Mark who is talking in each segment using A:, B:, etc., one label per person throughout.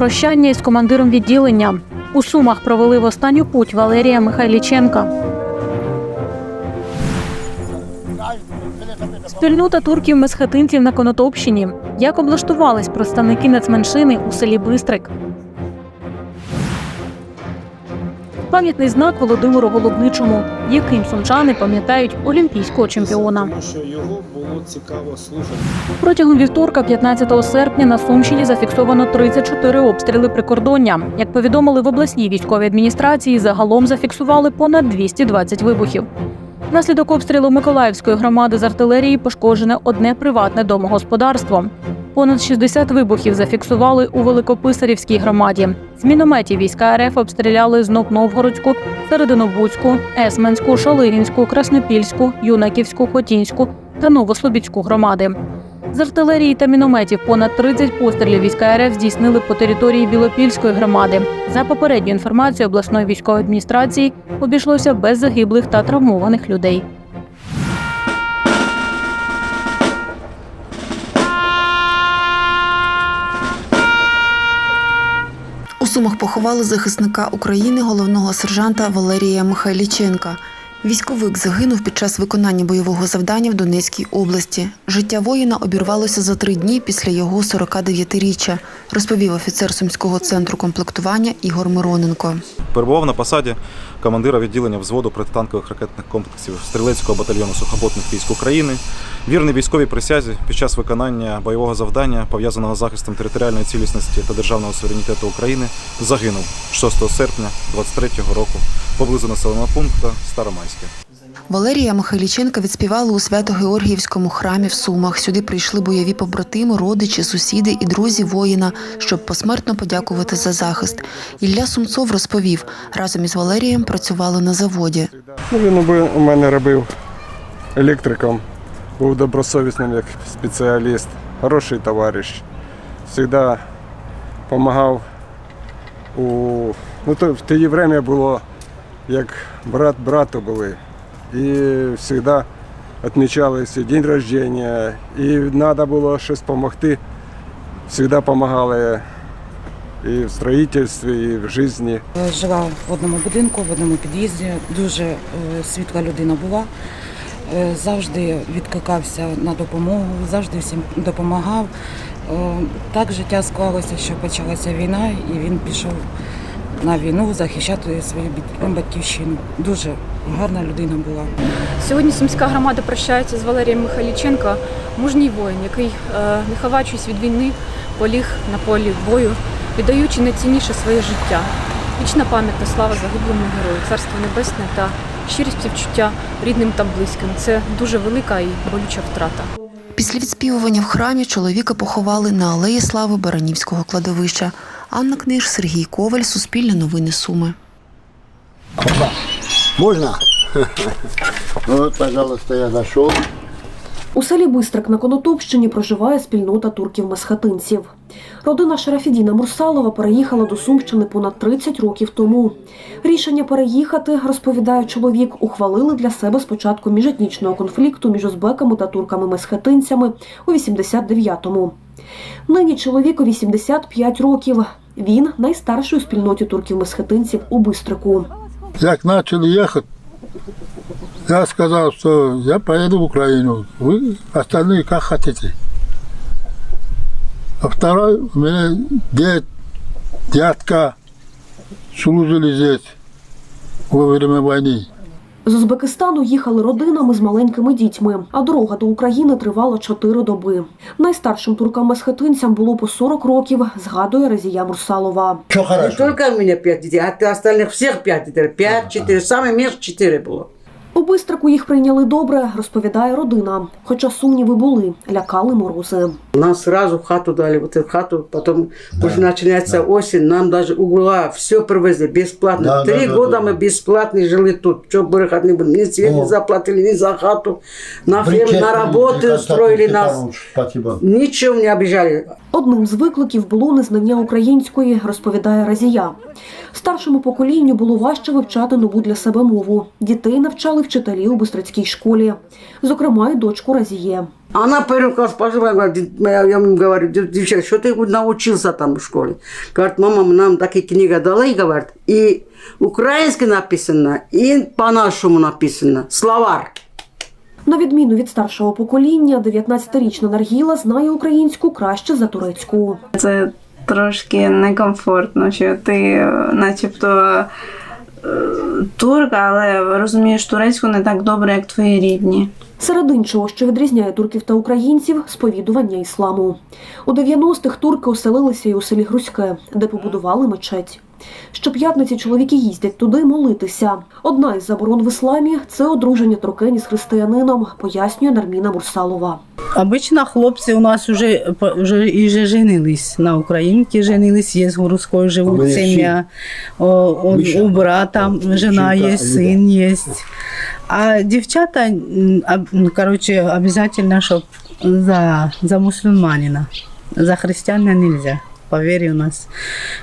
A: Прощання із командиром відділення. У Сумах провели в останню путь Валерія Михайліченка. Спільнота турків месхетинців на Конотопщині. Як облаштувались представники нацменшини у селі Бистрик. Пам'ятний знак Володимиру Голубничому, яким сумчани пам'ятають олімпійського чемпіона. Протягом вівторка, 15 серпня, на Сумщині зафіксовано 34 обстріли прикордоння. Як повідомили в обласній військовій адміністрації, загалом зафіксували понад 220 вибухів. Внаслідок обстрілу Миколаївської громади з артилерії пошкоджене одне приватне домогосподарство. Понад 60 вибухів зафіксували у Великописарівській громаді. З мінометів війська РФ обстріляли знов Новгородську, Серединобудську, Есменську, Шалинінську, Краснопільську, Юнаківську, Хотінську та Новослобідську громади. З артилерії та мінометів понад 30 пострілів війська РФ здійснили по території Білопільської громади. За попередньою інформацією обласної військової адміністрації обійшлося без загиблих та травмованих людей.
B: Сумах поховали захисника України головного сержанта Валерія Михайліченка. Військовик загинув під час виконання бойового завдання в Донецькій області. Життя воїна обірвалося за три дні після його 49-річчя, розповів офіцер Сумського центру комплектування Ігор Мироненко.
C: Перебував на посаді командира відділення взводу протитанкових ракетних комплексів стрілецького батальйону сухопутних військ України. Вірний військовій присязі під час виконання бойового завдання, пов'язаного з захистом територіальної цілісності та державного суверенітету України, загинув 6 серпня 23-го року поблизу населеного пункту Старомайське.
B: Валерія Михайліченка відспівали у Свято-Георгіївському храмі в Сумах. Сюди прийшли бойові побратими, родичі, сусіди і друзі воїна, щоб посмертно подякувати за захист. Ілля Сумцов розповів, разом із Валерієм працювали на заводі.
D: Ну, він у мене робив електриком, був добросовісним як спеціаліст, хороший товариш. Завжди допомагав у. Ну, то в те время було як брат брату були. І завжди відмічалися день рождення, і треба було щось допомогти. Завжди допомагали і в строїтельстві, і в житті.
E: Жила в одному будинку, в одному під'їзді. Дуже е, світла людина була. Е, Завжди відкликався на допомогу, завжди всім допомагав. Е, Так життя склалося, що почалася війна, і він пішов на війну захищати свою бід- батьківщину. Дуже гарна людина була.
F: Сьогодні сумська громада прощається з Валерієм Михайліченко, мужній воїн, який, е, не ховаючись від війни, поліг на полі бою, віддаючи найцінніше своє життя. Вічна пам'ять та слава загиблому герою, царство небесне та щирість співчуття рідним та близьким. Це дуже велика і болюча втрата.
B: Після відспівування в храмі чоловіка поховали на алеї слави Баранівського кладовища. Анна Книж, Сергій Коваль, Суспільне новини Суми.
G: Можна? Вот, пожалуйста, я нашел.
H: У селі Бистрик на Конотопщині проживає спільнота турків-месхетинців. Родина Шарафідіна Мурсалова переїхала до Сумщини понад 30 років тому. Рішення переїхати, розповідає чоловік, ухвалили для себе спочатку міжетнічного конфлікту між узбеками та турками-месхетинцями у 89-му. Нині чоловіку 85 років. Він найстарший у спільноті турків-месхетинців у Бистрику.
G: Как начали ехать, я сказал, что я поеду в Украину. Вы остальные как хотите. А второй, у меня дед, дядка служили здесь во время войны.
H: З Узбекистану їхали родинами з маленькими дітьми, а дорога до України тривала чотири доби. Найстаршим туркам-месхетинцям було по 40 років, згадує Разія Мурсалова.
G: Все
I: Не только у меня пять детей, а от остальных всех пять детей. Пять, четыре. Самое меньше четыре было.
H: У Бистрику їх прийняли добре, розповідає родина. Хоча сумніви були, лякали морози.
I: Нам сразу хату дали, вот эту хату, потом уже начинается осень, нам даже угла, все привезли бесплатно.
G: Да,
I: Три
G: да, да,
I: года
G: да,
I: мы
G: да.
I: бесплатно жили тут. Что брехать не будем, ни свет не заплатили, ни за хату. На ферму, на работу устроили нас. Ничего не обижали.
H: Одним з викликів було незнання української, розповідає Разія. Старшому поколінню було важче вивчати нову для себе мову. Дітей навчали вчителі у Бистрицькій школі, зокрема й дочку Разіє.
I: Она первый класс пошла, я, им говорю, «Дев- девчата, что ты научился там в школе? Говорит, мама нам такие книга дала, и говорит, и написано, и по-нашему написано, словарь.
H: На відміну від старшого покоління, 19-річна Наргіла знає українську краще за турецьку.
J: Це трошки некомфортно, що ти е, начебто е, турк, але розумієш турецьку не так добре, як твої рідні.
H: Серед іншого, що відрізняє турків та українців, сповідування ісламу. У 90-х турки оселилися й у селі Грузьке, де побудували мечеть. Щоп'ятниці чоловіки їздять туди молитися. Одна із заборон в ісламі це одруження туркені з християнином, пояснює Нарміна Мурсалова.
K: Обично хлопці у нас вже, вже, і вже женились на українці, женились, є з Городською живуть сім'я. О, о, у брата жена є, син є. А дівчата, коротше, обов'язково, щоб за, за мусульманина. За християнина нельзя. По вірі у нас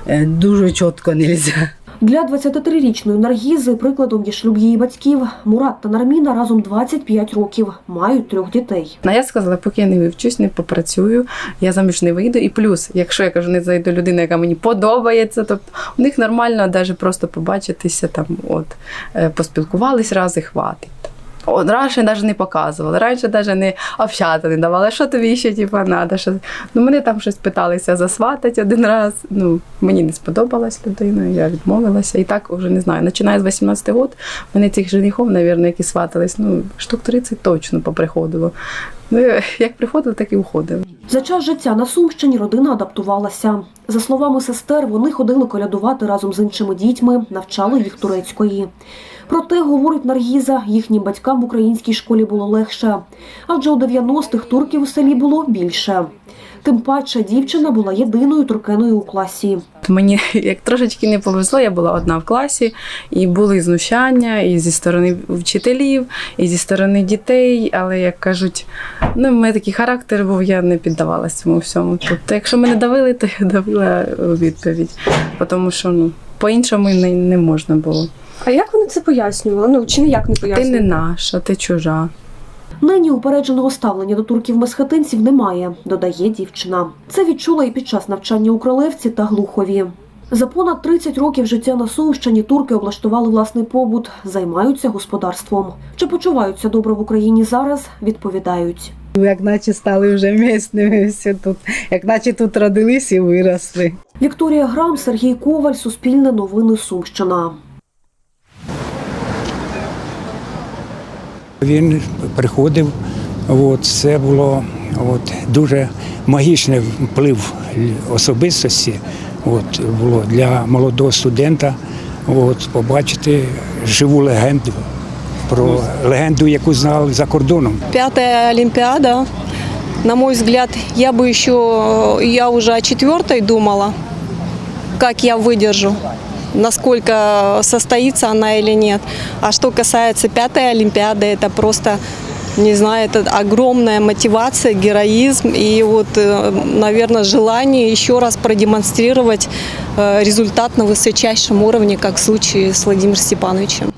K: е, дуже чітко нельзя.
H: Для 23-річної Наргізи прикладом є шлюб її батьків. Мурат та Нарміна разом 25 років, мають трьох дітей.
L: Ну, я сказала, поки я не вивчусь, не попрацюю, я заміж не вийду. І плюс, якщо я кажу, не зайду людина, яка мені подобається, тобто у них нормально навіть просто побачитися, там, от, е, поспілкувались раз і хватить. Раніше навіть не показували, раніше навіть не общати не давали. Що тобі ще типу, треба. Що... Ну, мене там щось питалися засватати один раз. Ну, мені не сподобалась людина, я відмовилася. І так вже не знаю. Починає з 18 років, мене цих женихов, мабуть, які сватались, ну, штук 30 точно поприходило. Ну, як приходили, так і уходили.
H: За час життя на Сумщині родина адаптувалася. За словами сестер, вони ходили колядувати разом з іншими дітьми, навчали їх турецької. Проте, говорить Наргіза, їхнім батькам в українській школі було легше, адже у 90-х турків у селі було більше. Тим паче дівчина була єдиною туркеною у класі.
L: Мені як трошечки не повезло, я була одна в класі, і були знущання і зі сторони вчителів, і зі сторони дітей. Але як кажуть, ну в мене такий характер був, я не піддавалась цьому всьому. Тобто, якщо мене давили, то я давила відповідь, тому що ну по-іншому не, не можна було.
M: А як вони це пояснювали? Ну чи ніяк не
L: Ти не наша, ти чужа.
H: Нині упередженого ставлення до турків-месхетинців немає, додає дівчина. Це відчула і під час навчання у Кролевці та Глухові. За понад 30 років життя на Сумщині турки облаштували власний побут, займаються господарством. Чи почуваються добре в Україні зараз? Відповідають.
K: Як наче стали вже місними всі тут, як наче тут родились і виросли.
H: Вікторія Грам, Сергій Коваль, Суспільне новини Сумщина.
N: Він приходив, от, це було от, дуже магічний вплив особистості от, було для молодого студента от, побачити живу легенду, про легенду, яку знали за кордоном.
M: Пятая Олимпиада. На мой взгляд, я бы еще, я уже о четвертой думала, как я выдержу, насколько состоится она или нет. А что касается пятой Олимпиады, это просто, не знаю, это огромная мотивация, героизм и вот, наверное, желание еще раз продемонстрировать э, результат на высочайшем уровне, как в случае с Владимиром Степановичем.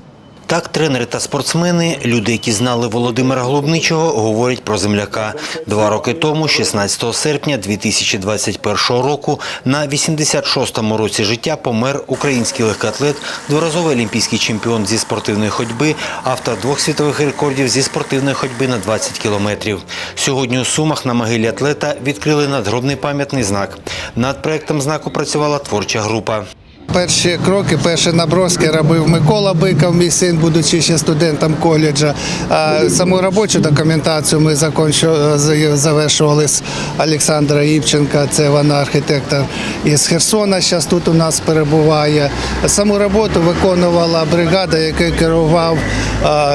O: Так, тренери та спортсмени, люди, які знали Володимира Глубничого, говорять про земляка. Два роки тому, 16 серпня 2021 року, на 86-му році життя помер український легкоатлет, дворазовий олімпійський чемпіон зі спортивної ходьби, автор двох світових рекордів зі спортивної ходьби на 20 кілометрів. Сьогодні у Сумах на могилі атлета відкрили надгробний пам'ятний знак. Над проектом знаку працювала творча група.
P: Перші кроки, перші наброски робив Микола Биков, мій син, будучи ще студентом коледжа. Саму робочу документацію ми завершували з Олександра Івченка, це вона архітектор із Херсона, зараз тут у нас перебуває. Саму роботу виконувала бригада, якою керував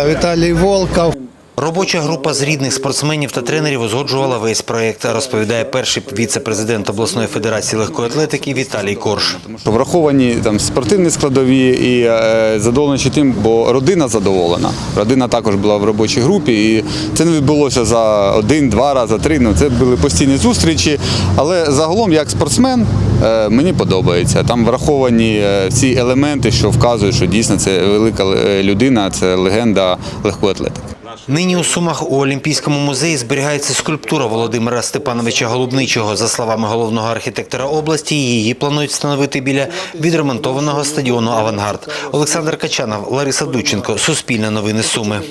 P: Віталій Волков.
O: Робоча група з рідних спортсменів та тренерів узгоджувала весь проект, розповідає перший віце-президент обласної федерації легкої атлетики Віталій Корж.
Q: Враховані там спортивні складові і е, задоволені тим, бо родина задоволена. Родина також була в робочій групі, і це не відбулося за один-два рази, три. Ну це були постійні зустрічі. Але загалом, як спортсмен, е, мені подобається. Там враховані е, всі елементи, що вказують, що дійсно це велика людина, це легенда легкої атлетики.
O: Нині у Сумах у Олімпійському музеї зберігається скульптура Володимира Степановича Голубничого. За словами головного архітектора області, її планують встановити біля відремонтованого стадіону Авангард. Олександр Качанов, Лариса Дученко, Суспільне новини Суми.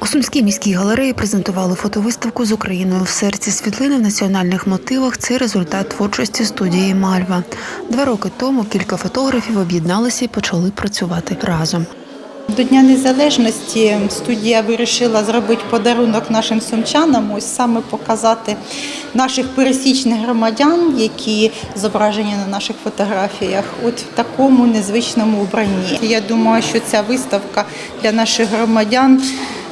B: У Сумській міській галереї презентували фотовиставку з Україною в серці світлини в національних мотивах. Це результат творчості студії Мальва. Два роки тому кілька фотографів об'єдналися і почали працювати разом.
R: До Дня Незалежності студія вирішила зробити подарунок нашим сумчанам, ось саме показати наших пересічних громадян, які зображені на наших фотографіях, от в такому незвичному вбранні. Я думаю, що ця виставка для наших громадян.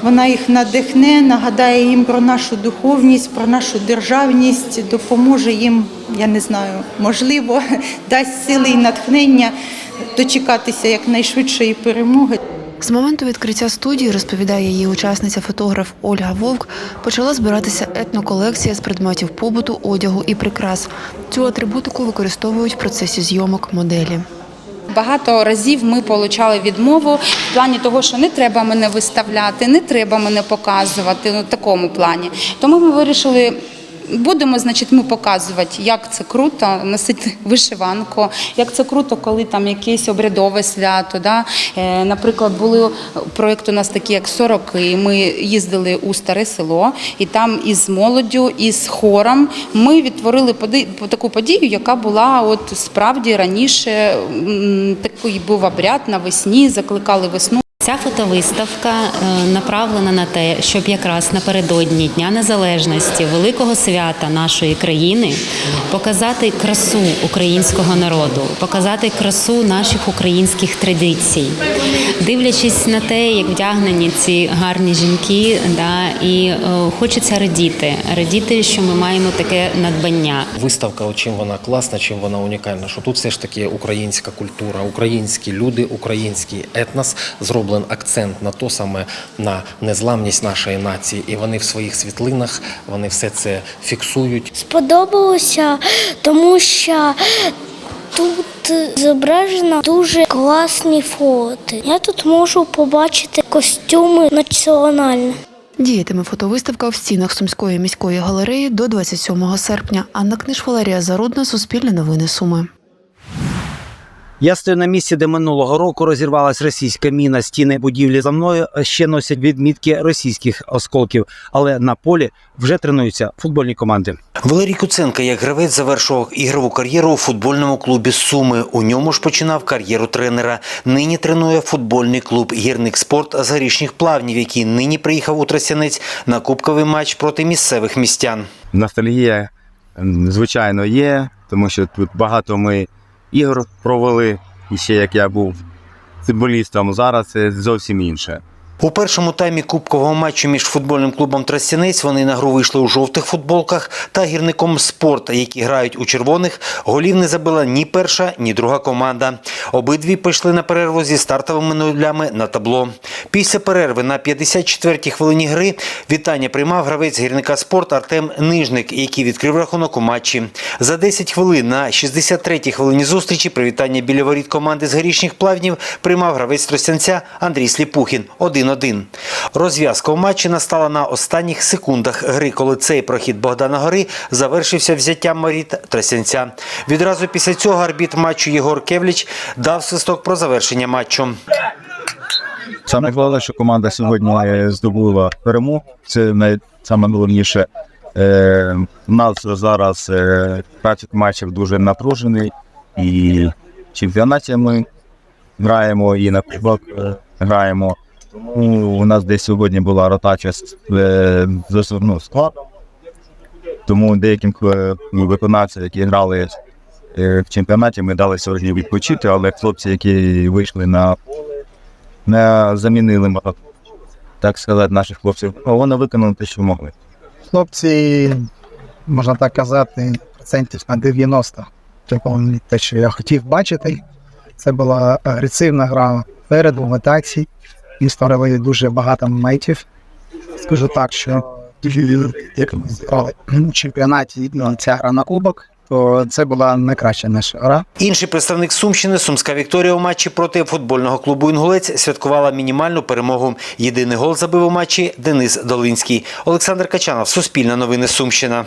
R: Вона їх надихне, нагадає їм про нашу духовність, про нашу державність, допоможе їм, я не знаю, можливо, дасть сили і натхнення дочекатися якнайшвидшої перемоги.
B: З моменту відкриття студії, розповідає її учасниця фотограф Ольга Вовк, почала збиратися етноколекція з предметів побуту, одягу і прикрас. Цю атрибутику використовують в процесі зйомок моделі.
S: Багато разів ми отримали відмову в плані того, що не треба мене виставляти, не треба мене показувати ну, в такому плані. Тому ми вирішили. Будемо, значить, ми показувати, як це круто носити вишиванку, як це круто, коли там якесь обрядове свято. Да? Е, наприклад, були проєкт у нас такі, як 40, і ми їздили у старе село, і там із молоддю, із хором ми відтворили таку подію, яка була от справді раніше такий був обряд навесні, закликали весну.
T: Ця фотовиставка е, направлена на те, щоб якраз напередодні Дня Незалежності, великого свята нашої країни, показати красу українського народу, показати красу наших українських традицій, дивлячись на те, як вдягнені ці гарні жінки, да, і е, хочеться радіти, радіти, що ми маємо таке надбання.
U: Виставка, чим вона класна, чим вона унікальна, що тут все ж таки українська культура, українські люди, український етнос, зроблений акцент на то саме на незламність нашої нації, і вони в своїх світлинах вони все це фіксують.
V: Сподобалося, тому що тут зображено дуже класні фото. Я тут можу побачити костюми національні.
B: Діятиме фотовиставка в стінах Сумської міської галереї до 27 серпня. Анна Книж, Валерія Зарудна, Суспільне новини Суми.
W: Я стою на місці, де минулого року розірвалась російська міна. Стіни будівлі за мною ще носять відмітки російських осколків, але на полі вже тренуються футбольні команди.
O: Валерій Куценко, як гравець, завершував ігрову кар'єру у футбольному клубі Суми. У ньому ж починав кар'єру тренера. Нині тренує футбольний клуб Гірник спорт з горішніх плавнів, який нині приїхав у Тростянець на кубковий матч проти місцевих містян.
X: Ностальгія, звичайно, є, тому що тут багато ми ігор провели, і ще як я був футболістом, зараз це зовсім інше.
O: У першому таймі кубкового матчу між футбольним клубом Тростянець вони на гру вийшли у жовтих футболках та гірником спорт, які грають у червоних. Голів не забила ні перша, ні друга команда. Обидві пішли на перерву зі стартовими нулями на табло. Після перерви на 54-й хвилині гри вітання приймав гравець гірника спорт Артем Нижник, який відкрив рахунок у матчі. За 10 хвилин на 63-й хвилині зустрічі привітання біля воріт команди з горішніх плавнів приймав гравець Тростянця Андрій Сліпухін 1-1. Розв'язка у матчі настала на останніх секундах гри, коли цей прохід Богдана Гори завершився взяттям воріт Тростянця. Відразу після цього арбіт матчу Єгор Кевліч дав свисток про завершення матчу.
X: Саме головне, що команда сьогодні здобула перемогу. Це най- саме головніше. Е, у нас зараз е, графік матчів дуже напружений, і в чемпіонаті ми граємо, і на кубок е, граємо. Тому у нас десь сьогодні була ротація з, е, ну, складом. Тому деяким е, виконавцям, які грали е, в чемпіонаті, ми дали сьогодні відпочити, але хлопці, які вийшли на поле, не замінили, так сказати, наших хлопців. Ну, Вони виконали те, що могли.
Y: Хлопці, можна так казати, процентів на 90 виконали те, що я хотів бачити. Це була агресивна гра переду, в. Ми створили дуже багато моментів. Скажу так, що як ми зіграли в чемпіонаті ця гра на кубок, то це була найкраща наша гра.
O: Інший представник Сумщини, Сумська Вікторія у матчі проти футбольного клубу Інгулець святкувала мінімальну перемогу. Єдиний гол забив у матчі Денис Долинський. Олександр Качанов, Суспільне новини Сумщина.